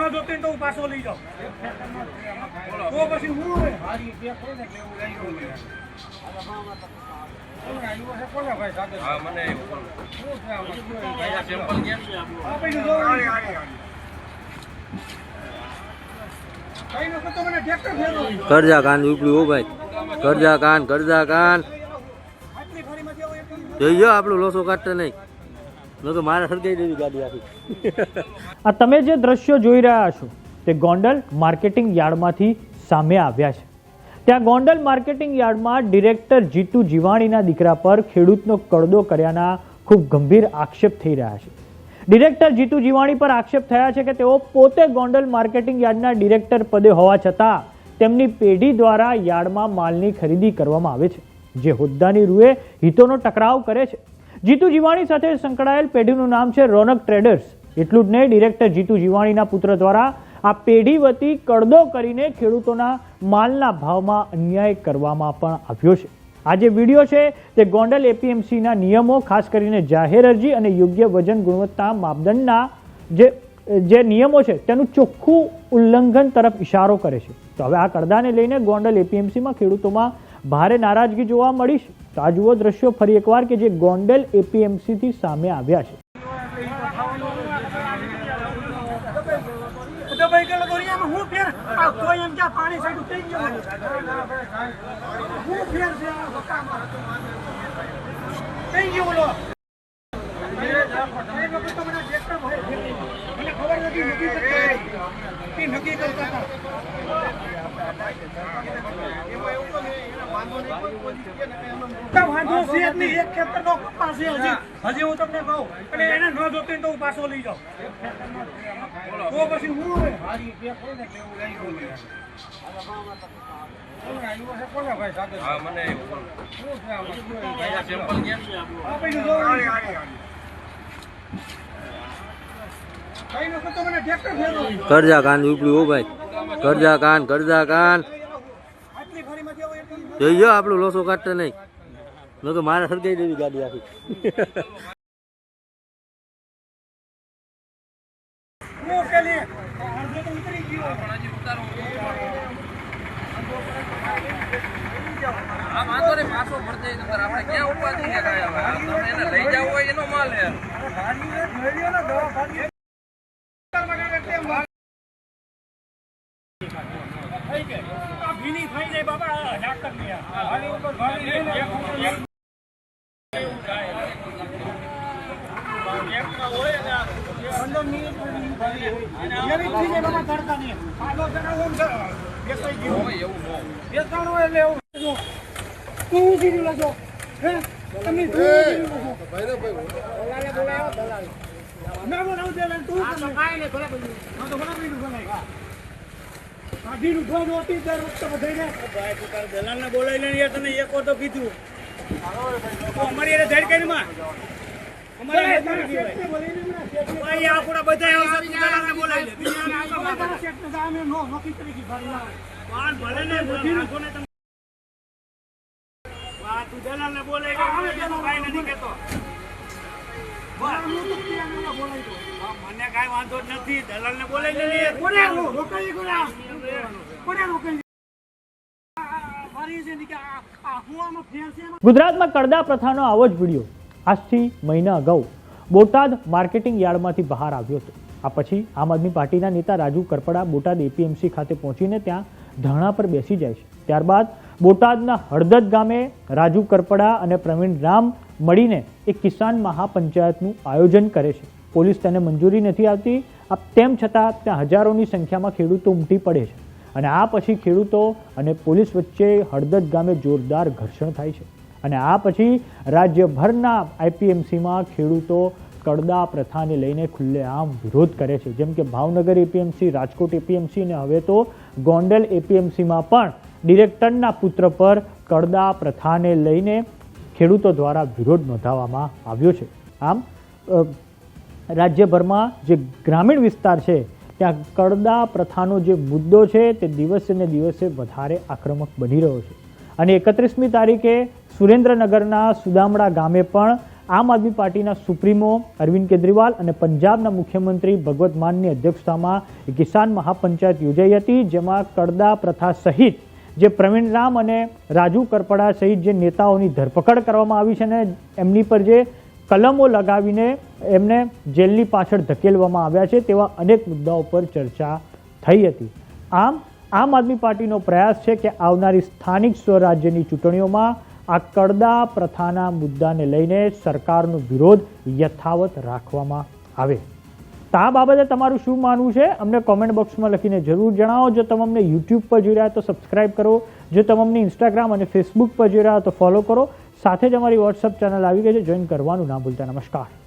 ન જોતી તો હું પાછો લઈ જાઉં. તો પછી હું કરજા કાન ઉપડ્યું હો ભાઈ. કરજા કાન કરજા કાન. જોઈ જો આપણું લોસો કાઢતા નહીં. તો મારા સર્જાઈ દેવી ગાડી આખી. આ તમે જે દ્રશ્યો જોઈ રહ્યા છો, તે ગોંડલ માર્કેટિંગ યાર્ડમાંથી સામે આવ્યા છે. ત્યાં ગોંડલ માર્કેટિંગ યાર્ડમાં ડિરેક્ટર જીતુ જીવાણીના દીકરા પર ખેડૂતનો કડદો કર્યાના ખૂબ ગંભીર આક્ષેપ થઈ રહ્યા છે. ડિરેક્ટર જીતુ જીવાણી પર આક્ષેપ થયા છે કે તેઓ પોતે ગોંડલ માર્કેટિંગ યાર્ડના ડિરેક્ટર પદે હોવા છતાં તેમની પેઢી દ્વારા યાર્ડમાં માલની ખરીદી કરવામાં આવે છે. જે હોદ્દાની રૂએ હિતોનો ટકરાવ કરે છે. જીતુ જીવાણી સાથે સંકળાયેલ પેઢીનું નામ છે રોનક ટ્રેડર્સ. એટલું જ નહીં, ડિરેક્ટર જીતુ જીવાણીના પુત્ર દ્વારા આ પેઢી વતી કડદો કરીને ખેડૂતોના માલના ભાવમાં અન્યાય કરવામાં પણ આવ્યો છે. આ જે વીડિયો છે તે ગોંડલ એપીએમસીના નિયમો, ખાસ કરીને જાહેર અરજી અને યોગ્ય વજન ગુણવત્તા માપદંડના જે જે નિયમો છે તેનું ચોખ્ખું ઉલ્લંઘન તરફ ઇશારો કરે છે. તો હવે આ કડદાને લઈને ગોંડલ એપીએમસીમાં ખેડૂતોમાં ભારે નારાજગી જોવા મળી છે તો દ્રશ્યો ફરી એકવાર કે જે ગોંડલ એપીએમસીથી સામે આવ્યા છે. નક્કી કરતા કે નક્કી કરતા હતા. તો વાંધો છે જ નહીં. એક ખેતરનો કપાસ છે હજી. હજી હું તમને કહું અને એને ન જોતી તો હું પાછો લઈ જાઉં. તો પછી હું રે હા મને સેમ્પલ ગયા આ પૈસું જોવાનું. કઈ વખત તો મને ટ્રેક્ટર ફેરવો. કરજા કાન ઉપડ્યું હો ભાઈ. કરજા કાન કરજા કાન આટલી ફારીમાંથી આવો એટલું જોઈ ગયો આપણું લોસો કાઢતા નહીં. ન તો મારે સર્જાઈ દેવી ગાડી આખી. હું પેલી અડધો તો ઉતરી ન હોય. બેસાણું હોય એટલે એવું જો. તું ઊંચી રહ્યો છો. હે? તમે નહોતી દર વખતે છો. ના બોલાવું તું તારા તો બરાબરનું બોલાય. કાઢીનું ધોધ હોતી દર વખતે બધાયને. તો માં. અમારી એને ધડ કરી માં. ભાઈ, આપણા બધા આવશે, તું દલાલને બોલાવી લે. તમારા શેઠને તો આમે નો- નોકરી કરી દીધી ભાઈ, ના. બધીનું. હા, તું દલાલને બોલાવી લે. અમે તેનો કાંઈ નથી આ મારી છે ને કે ગુજરાતમાં કડદા પ્રથાનો આવો જ વીડિયો. આજથી મહિના અગાઉ બોટાદ માર્કેટિંગ યાર્ડમાંથી બહાર આવ્યો હતો. આ પછી આમ આદમી પાર્ટીના નેતા રાજુ કરપડા બોટાદ એપીએમસી ખાતે પહોંચીને ત્યાં ધરણા પર બેસી જાય છે. ત્યારબાદ બોટાદના હળદદ ગામે રાજુ કરપડા અને પ્રવીણ રામ મળીને એક કિસાન મહાપંચાયતનું આયોજન કરે છે. પોલીસ તેને મંજૂરી નથી આવતી તેમ છતાં ત્યાં હજારોની સંખ્યામાં ખેડૂતો ઉમટી પડે છે. અને આ પછી ખેડૂતો અને પોલીસ વચ્ચે હળદદ ગામે જોરદાર ઘર્ષણ થાય છે. અને આ પછી રાજ્યભરના આઈપીએમસીમાં ખેડૂતો કડદા પ્રથાને લઈને ખુલ્લેઆમ વિરોધ કરે છે. જેમ કે ભાવનગર એપીએમસી, રાજકોટ એપીએમસી અને હવે તો ગોંડલ એપીએમસીમાં પણ ડિરેક્ટરના પુત્ર પર કડદા પ્રથાને લઈને ખેડૂતો દ્વારા વિરોધ નોંધાવવામાં આવ્યો છે. આમ રાજ્યભરમાં જે ગ્રામીણ વિસ્તાર છે, ત્યાં કડદા પ્રથાનો જે મુદ્દો છે, તે દિવસે ને દિવસે વધારે આક્રમક બની રહ્યો છે. અને એકત્રીસમી તારીખે સુરેન્દ્રનગરના સુદામડા ગામે પણ આમ આદમી પાર્ટીના સુપ્રીમો અરવિંદ કેજરીવાલ અને પંજાબના મુખ્યમંત્રી ભગવત માનની અધ્યક્ષતામાં કિસાન મહાપંચાયત યોજાઈ હતી, જેમાં કડદા પ્રથા સહિત જે પ્રવીણ રામ અને રાજુ કરપડા સહિત જે નેતાઓની ધરપકડ કરવામાં આવી છે અને એમની પર જે કલમો લગાવીને એમને જેલની પાછળ ધકેલવામાં આવ્યા છે તેવા અનેક મુદ્દાઓ પર ચર્ચા થઈ હતી. આમ આમ આદમી પાર્ટીનો પ્રયાસ છે કે આવનારી સ્થાનિક સ્વરાજ્યની ચૂંટણીઓમાં આ કડદા પ્રથાના મુદ્દાને લઈને સરકારનો વિરોધ યથાવત રાખવામાં આવે. તો આ બાબતે તમારું શું માનવું છે? અમને કોમેન્ટ બોક્સમાં લખીને જરૂર જણાવો. જો તમે અમને યુટ્યુબ પર જોઈ રહ્યા તો સબસ્ક્રાઈબ કરો. જો તમે અમને ઇન્સ્ટાગ્રામ અને ફેસબુક પર જોઈ રહ્યા તો ફોલો કરો. સાથે જ અમારી વોટ્સઅપ ચેનલ આવી ગઈ છે. જોઈન કરવાનું ના ભૂલતા. નમસ્કાર.